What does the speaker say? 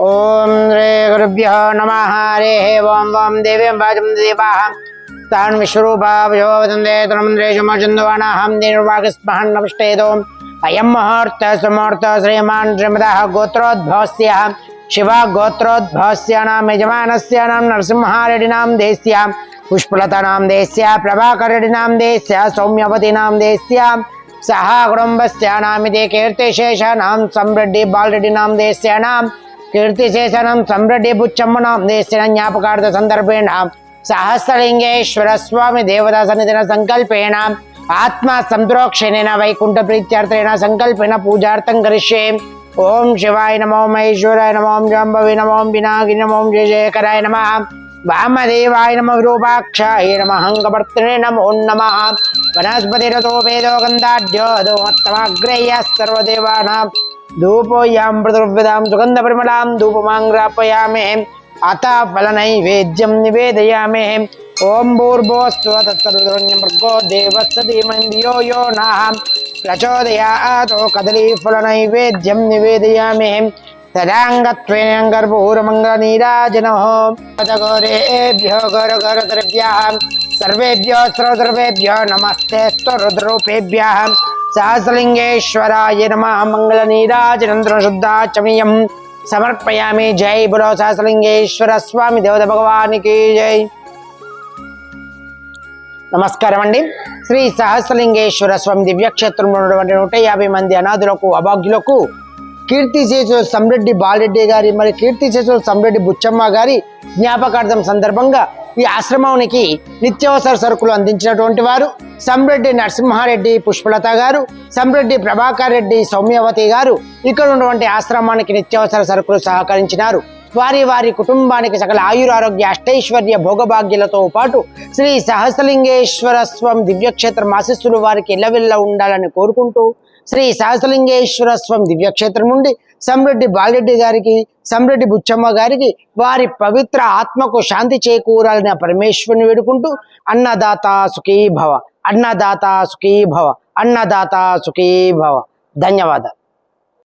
ॐ रे गुरुभ्यः नमः। हरे हे ॐ वं देवीं वाचं देवाः तान् विश्वरूपाभ्यो वदन्ते तन्मन्द्रेशमचन्दवानाहं निर्वागस्महन् नमस्तेदोम्। अयं मुहूर्तः सुमुहूर्तः श्रीमान् श्रीमदः गोत्रोद्भवस्याः शिवा गोत्रोद्भवस्यानां, यजमानस्यानां, नरसिंहारेडिनां देस्यां पुष्पलतानां देस्या प्रभाकरेडिनां देस्या सौम्यवतीनां देस्यां सहा कुटुम्बस्यानामिति कीर्तिशेषाणां समृद्धि बालरेडिनां देस्यानां కీర్తిశేషనం సంరెడ్డి బుచ్చమ్మనాం దేశన జ్ఞాపకార్థ సందర్భేణ. సహస్రలింగేశ్వర స్వామి దేవతా సన్నిధిన సంకల్పేణ. ఆత్మ సంప్రోక్షణేన వైకుంఠ ప్రీత్యర్థేన సంకల్పేన పూజార్థం కరిష్యే. ఓం శివాయ నమో మహేశ్వరాయ నమో జాంబవి నమో వినాగి నమో జయశేఖరాయ నమ. వామదేవాయ నమ విరూపాక్షాయ నమ. హంగభర్తృనే నమో నమ. వనస్పతిరతో వేదో గంధాఢ్యో దోమత్తమాగ్రేయ సర్వదేవానాం धूपोयां मृतुर्विदां सुगन्धपरिमलां धूपमाङ्ग्रापयामे। अतः फलनैवेद्यं निवेदयामे। ॐ भूर्भोस्त्व तत्सर्वतरुण्यमृगो देवस्य धीमन् धियो यो नः प्रचोदयातो कदलीफलनैवेद्यं निवेदयामे। तदाङ्गत्वेन गर्भूरमङ्गलनीराजनः पदगोरेभ्यो गौरगौरद्रव्याः। सर्वेभ्यो सर्वद्रवेभ्यो नमस्ते स्वरुद्रूपेभ्यः సహస్రలింగేశ్వరాయ నమ. మంగళ నీరాజనంద్ర శుద్ధాచమీయం సమర్పయామి. జై బులో సహస్రలింగేశ్వర స్వామి దేవత భగవానికి జై. నమస్కారం అండి శ్రీ సహస్రలింగేశ్వర స్వామి దివ్యక్షేత్రంలో ఉన్నటువంటి నూట యాభై మంది అనాథులకు అభాగ్యులకు కీర్తి శేషులు సంరెడ్డి బాలరెడ్డి గారి మరి కీర్తి శేషుల సంరెడ్డి బుచ్చమ్మ గారి జ్ఞాపకార్థం సందర్భంగా ఈ ఆశ్రమానికి నిత్యావసర సరుకులు అందించినటువంటి వారు సంరెడ్డి నరసింహారెడ్డి పుష్పలత గారు సంరెడ్డి ప్రభాకర్ రెడ్డి సౌమ్యవతి గారు ఇక్కడ ఉన్నటువంటి ఆశ్రమానికి నిత్యావసర సరుకులు సహకరించినారు. వారి వారి కుటుంబానికి సకల ఆయురారోగ్య అష్టైశ్వర్య భోగభాగ్యాలతో పాటు శ్రీ సహస్రలింగేశ్వర స్వం దివ్యక్షేత్రం ఆశిస్సులు వారికి ఇళ్ళవిల్ల ఉండాలని కోరుకుంటూ శ్రీ సహస్రలింగేశ్వర స్వం దివ్యక్షేత్రం నుండి సంరెడ్డి బాలరెడ్డి గారికి సంరెడ్డి బుచ్చమ్మ గారికి వారి పవిత్ర ఆత్మకు శాంతి చేకూరాలని పరమేశ్వరుని వేడుకుంటూ అన్నదాత సుఖీభవ అన్నదాత సుఖీభవ అన్నదాత సుఖీభవ. ధన్యవాదాలు.